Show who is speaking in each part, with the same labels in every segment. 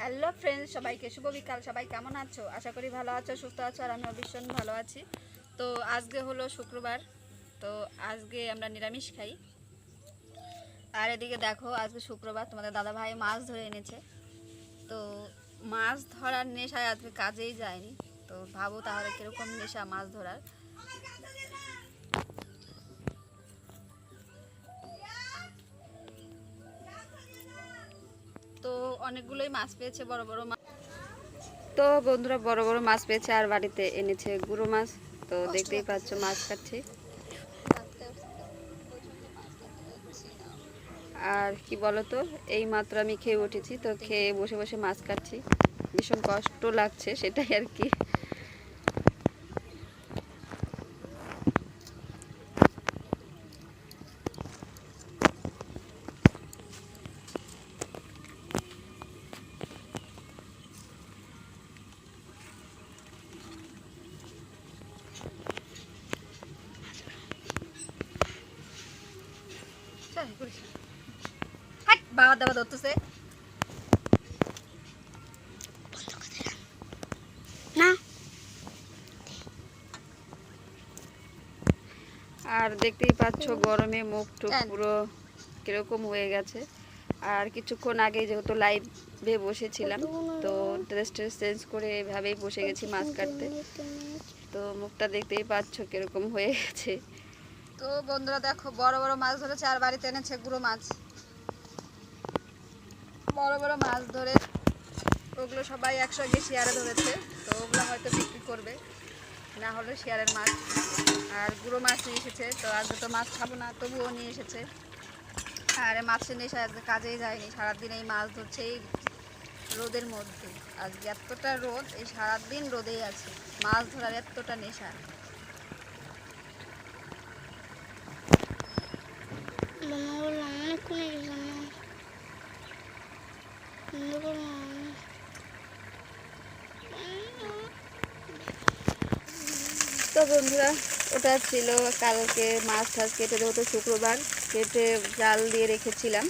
Speaker 1: Hello friends, সবাইকে শুভ বিকাল। সবাই কেমন আছো? আশা করি ভালো আছো, সুস্থ আছো, আর আমিও ভীষণ ভালো আছি। তো আজকে হলো শুক্রবার, তো আজকে আমরা নিরামিষ খাই। আর এদিকে দেখো, আজকে শুক্রবার, তোমাদের দাদা ভাই মাছ ধরে এনেছে। তো মাছ ধরার নেশায় আজকে কাজেই যায়নি। তো ভাবো তাহলে কীরকম নেশা মাছ ধরার। অনেকগুলোই মাছ পেয়েছে, বড় বড় মাছ তো বন্ধুরা, বড় বড় মাছ পেয়েছে আর বাড়িতে এনেছে গুঁড়ো মাছ। তো দেখতেই পাচ্ছ, মাছ কাটছি আর কি বলতো, এই মাত্র আমি খেয়ে উঠেছি, তো খেয়ে বসে বসে মাছ কাটছি ভীষণ কষ্ট লাগছে, সেটাই আর কি। বাবা দাবা ধরতেছে।
Speaker 2: না।
Speaker 1: আর দেখতেই পাচ্ছ গরমে মুখ টুক? পুরো কীরকম হয়ে গেছে। আর কিছুক্ষণ আগে যেহেতু লাইভে বসেছিলাম তো ড্রেস ট্রেস চেঞ্জ করে এভাবেই বসে গেছি মাছ কাটতে। তো মুখটা দেখতেই পাচ্ছ কীরকম হয়ে গেছে। তো বন্ধুরা দেখো, বড় বড় মাছ ধরেছে আর বাড়িতে এনেছে গুঁড়ো মাছ। বড় বড় মাছ ধরে, ওগুলো সবাই একসঙ্গে শেয়ারে ধরেছে, তো ওগুলো হয়তো বিক্রি করবে, না হলে শেয়ারের মাছ। আর গুঁড়ো মাছ নিয়ে এসেছে, তো আজকে তো মাছ খাব না, তবুও নিয়ে এসেছে। আর মাছের নেশা আজকে কাজেই যায়নি, সারাদিন এই মাছ ধরছে এই রোদের মধ্যে। আজকে এতটা রোদ এই সারাদিন রোদেই আছে। মাছ ধরার এতটা নেশা।
Speaker 2: মনে মনে?
Speaker 1: তো বন্ধুরা ওটা ছিল কালকে মাছ টাছ কেটে যেহেতু শুক্রবার। কেটে জাল দিয়ে রেখেছিলাম।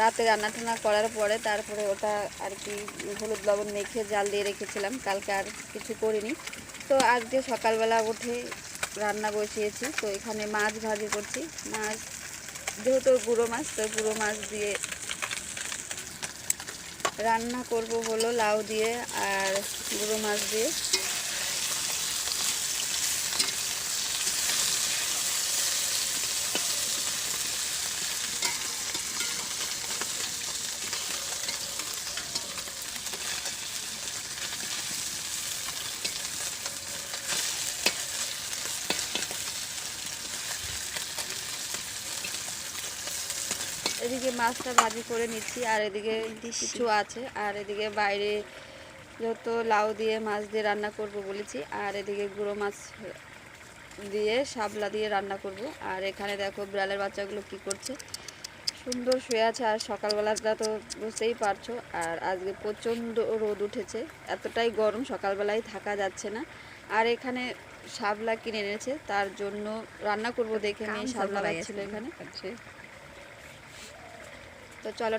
Speaker 1: রাতে রান্না টান্না করার পরে তারপরে ওটা আর কি হলুদ লবণ মেখে জাল দিয়ে রেখেছিলাম। কালকে আর কিছু করিনি। তো আজকে সকালবেলা উঠে রান্না বসিয়েছি। তো এখানে মাছ ভাজি করছি। মাছ, যেহেতু গুঁড়ো মাছ, তো গুঁড়ো মাছ দিয়ে রান্না করব হলো লাউ দিয়ে আর গুঁড়ো মাছ দিয়ে। এদিকে মাছটা ভাজি করে নিচ্ছি আর এদিকে কিছু আছে। আর এদিকে বাইরে যত লাউ দিয়ে মাছ দিয়ে রান্না করব বলেছি আর এদিকে গুঁড়ো মাছ দিয়ে শাপলা দিয়ে রান্না করব। আর এখানে দেখো বিড়ালের বাচ্চাগুলো কি করছে। সুন্দর শুয়ে আছে আর সকালবেলাটা তো বুঝতেই পারছ আর আজকে প্রচণ্ড রোদ উঠেছে। এতটাই গরম সকালবেলায় থাকা যাচ্ছে না। আর এখানে শাপলা কিনে এনেছে তার জন্য রান্না করব দেখে মেয়ে শাপলা বাচ্ছিল এখানে। তো চলো